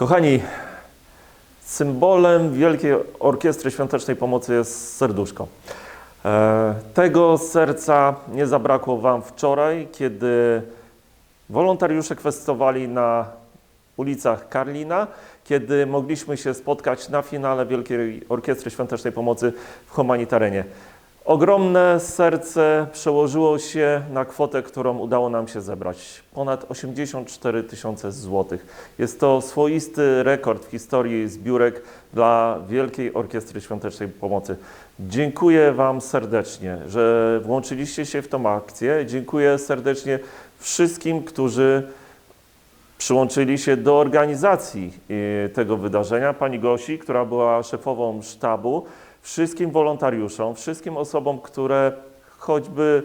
Kochani, symbolem Wielkiej Orkiestry Świątecznej Pomocy jest serduszko. E, Tego serca nie zabrakło Wam wczoraj, kiedy wolontariusze kwestowali na ulicach Karlina, kiedy mogliśmy się spotkać na finale Wielkiej Orkiestry Świątecznej Pomocy w Humanitarenie. Ogromne serce przełożyło się na kwotę, którą udało nam się zebrać. Ponad 84 tysiące złotych. Jest to swoisty rekord w historii zbiórek dla Wielkiej Orkiestry Świątecznej Pomocy. Dziękuję Wam serdecznie, że włączyliście się w tą akcję. Dziękuję serdecznie wszystkim, którzy przyłączyli się do organizacji e, tego wydarzenia. Pani Gosi, która była szefową sztabu, wszystkim wolontariuszom, wszystkim osobom, które choćby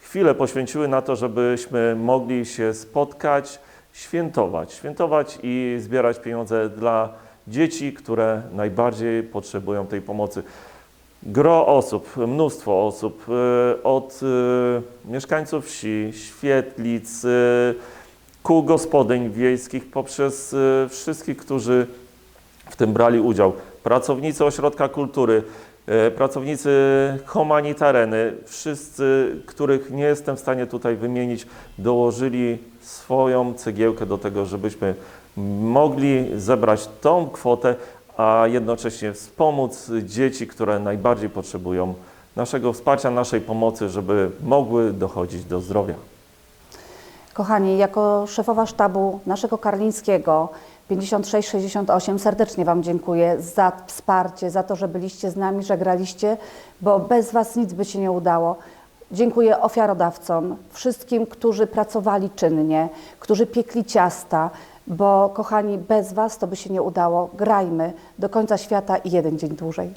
chwilę poświęciły na to, żebyśmy mogli się spotkać, świętować, świętować i zbierać pieniądze dla dzieci, które najbardziej potrzebują tej pomocy. Gro osób, mnóstwo osób, e, od e, mieszkańców wsi, świetlic, kół gospodyń wiejskich, poprzez e, wszystkich, którzy w tym brali udział. Pracownicy Ośrodka Kultury, e, pracownicy humanitareny, wszyscy, których nie jestem w stanie tutaj wymienić, dołożyli swoją cegiełkę do tego, żebyśmy mogli zebrać tą kwotę, a jednocześnie wspomóc dzieci, które najbardziej potrzebują naszego wsparcia, naszej pomocy, żeby mogły dochodzić do zdrowia. Kochani, jako szefowa sztabu naszego karlińskiego 5668 serdecznie Wam dziękuję za wsparcie, za to, że byliście z nami, że graliście, bo bez Was nic by się nie udało. Dziękuję ofiarodawcom, wszystkim, którzy pracowali czynnie, którzy piekli ciasta, bo kochani, bez Was to by się nie udało. Grajmy do końca świata i jeden dzień dłużej.